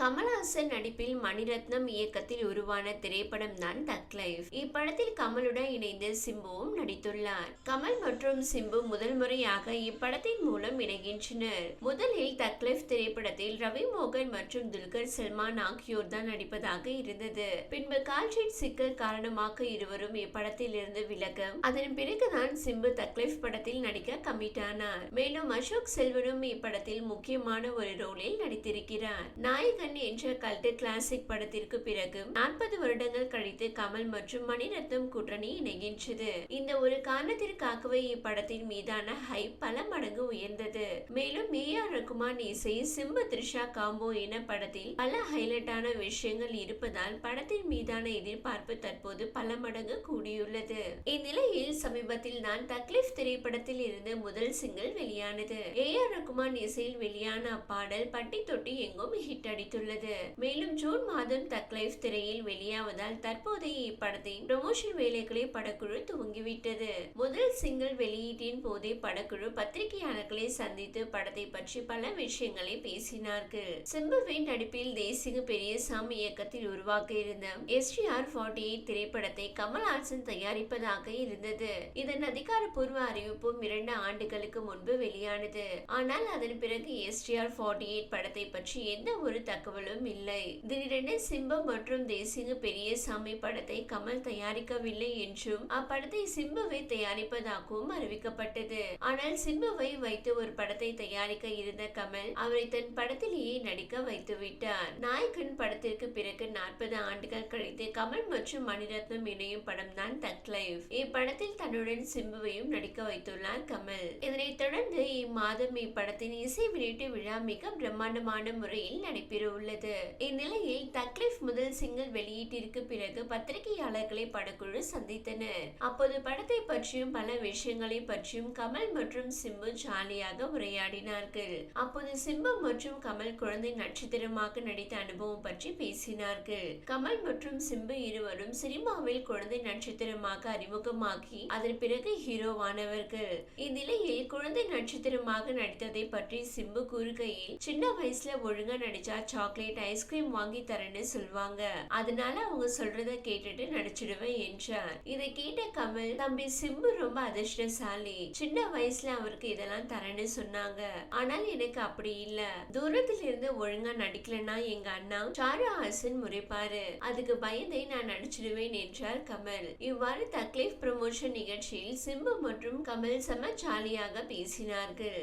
கமல்ஹாசன் நடிப்பில் மணிரத்னம் இயக்கத்தில் உருவான திரைப்படம் தான் தக் லைஃப் இப்படத்தில் கமலுடன் இணைந்து சிம்புவும் நடித்துள்ளார். கமல் மற்றும் சிம்பு முதல் முறையாக இப்படத்தின் மூலம் இணைகின்றனர். முதலில் தக் லைஃப் திரைப்படத்தில் ரவி மோகன் மற்றும் துல்கர் சல்மான் ஆகியோர் தான் நடிப்பதாக இருந்தது. பின்பு கால்ஷீட் சிக்கல் காரணமாக இருவரும் இப்படத்தில் இருந்து விலக அதன் பிறகுதான் சிம்பு தக் லைஃப் படத்தில் நடிக்க கமிட் ஆனார். மேலும் அசோக் செல்வனும் இப்படத்தில் முக்கியமான ஒரு ரோலில் நடித்திருக்கிறார். நாயகன் என்ற கல்ட்டு கிளாசிக் படத்திற்கு பிறகு நாற்பது வருடங்கள் கழித்து கமல் மற்றும் மணிரத்னம் கூட்டணி இணைகின்றது. இந்த ஒரு காரணத்திற்காகவே இப்படத்தின் மீதான ஹை பல மடங்கு உயர்ந்தது. மேலும் ஏ ஆர் ரகுமான் இசை சிம்பு த்ரிஷா காம்போ என படத்தில் பல ஹைலைட்டான விஷயங்கள் இருப்பதால் படத்தின் மீதான எதிர்பார்ப்பு தற்போது பல மடங்கு கூடியுள்ளது. இந்நிலையில் சமீபத்தில் தான் தக்லீஃப் திரைப்படத்தில் இருந்து முதல் சிங்கிள் வெளியானது. ஏ ஆர் ரகுமான் இசையில் வெளியான அப்பாடல் பட்டி தொட்டி எங்கும் ஹிட் அடித்து அடித்துள்ளது மேலும் ஜூன் மாதம் தக்லைஃப் திரையில் வெளியாவதால் தற்போதைய இப்படத்தின் ப்ரமோஷன் வேலைகளை படக்குழு துவங்கிவிட்டது. முதல் சிங்கிள் வெளியீட்டின் போதே படக்குழு பத்திரிகையாளர்களை சந்தித்து படத்தை பற்றி பல விஷயங்களை பேசினார்கள். சிம்புவின் நடிப்பில் தேசிக பெரியசாமி இயக்கத்தில் உருவாக்க இருந்த எஸ்டிஆர் ஃபார்ட்டி எயிட் திரைப்படத்தை கமல்ஹாசன் தயாரிப்பதாக இருந்தது. இதன் அதிகாரப்பூர்வ அறிவிப்பும் இரண்டு ஆண்டுகளுக்கு முன்பு வெளியானது. ஆனால் அதன் பிறகு எஸ்டிஆர் ஃபார்ட்டி எயிட் படத்தை பற்றி எந்த ஒரு தகவலும் இல்லை. திடீரென சிம்பம் மற்றும் தேசிக பெரியசாமி படத்தை கமல் தயாரிக்கவில்லை என்றும் அப்படத்தை சிம்புவை தயாரிப்பதாகவும் அறிவிக்கப்பட்டது. ஆனால் சிம்புவை வைத்து ஒரு படத்தை தயாரிக்க இருந்த கமல் அவரை தன் படத்திலேயே நடிக்க வைத்து விட்டார் நாயகன் படத்திற்கு பிறகு நாற்பது ஆண்டுகள் கழித்து கமல் மற்றும் மணிரத்னம் இணையும் படம் தான் தக் லைஃப். இப்படத்தில் தன்னுடன் சிம்புவையும் நடிக்க வைத்துள்ளார் கமல். இதனைத் தொடர்ந்து இம்மாதம் இப்படத்தின் இசை வெளியீட்டு விழா மிக பிரம்மாண்டமான முறையில் நடைபெறும். உள்ளது. இந்நிலையில் தக்லீஃப் முதல் சிங்கிள் வெளியீட்டிற்கு பிறகு பத்திரிகையாளர்களை படக்குழு சந்தித்தனர். அப்போது படத்தை பற்றியும் பல விஷயங்களை பற்றியும் கமல் மற்றும் சிம்பு ஜாலியாக உரையாடினார்கள். அப்போது சிம்பு மற்றும் கமல் குழந்தை நட்சத்திரமாக நடித்த அனுபவம் பற்றி பேசினார்கள். கமல் மற்றும் சிம்பு இருவரும் சினிமாவில் குழந்தை நட்சத்திரமாக அறிமுகமாகி அதன் பிறகு ஹீரோவானவர்கள் இந்நிலையில் குழந்தை நட்சத்திரமாக நடித்ததை பற்றி சிம்பு கூறுகையில் சின்ன வயசுல ஒழுங்கா நடிச்சா சாக்லேட் ஐஸ்கிரீம் வாங்கி தரேன்னு சொல்லுவாங்க அதனால அவங்க சொல்றத கேட்டுட்டு நடிச்சிடுவேன் என்றார். இதை கேட்ட கமல் தம்பி சிம்பு ரொம்ப அதிர்ஷ்டசாலி. சின்ன வயசுல அவருக்கு இதெல்லாம் தரேன்னு சொன்னாங்க. ஆனால் எனக்கு அப்படி இல்ல. தூரத்துல இருந்து ஒழுங்கா நடிக்கலன்னா எங்க அண்ணா சாரு ஹாசன் முறைப்பாரு. அதுக்கு பயந்தே நான் நடிச்சிடுவேன் என்றார் கமல். இவ்வாறு தக்லீஃப் ப்ரமோஷன் நிகழ்ச்சியில் சிம்பு மற்றும் கமல் செம ஜாலியாக பேசினார்கள்.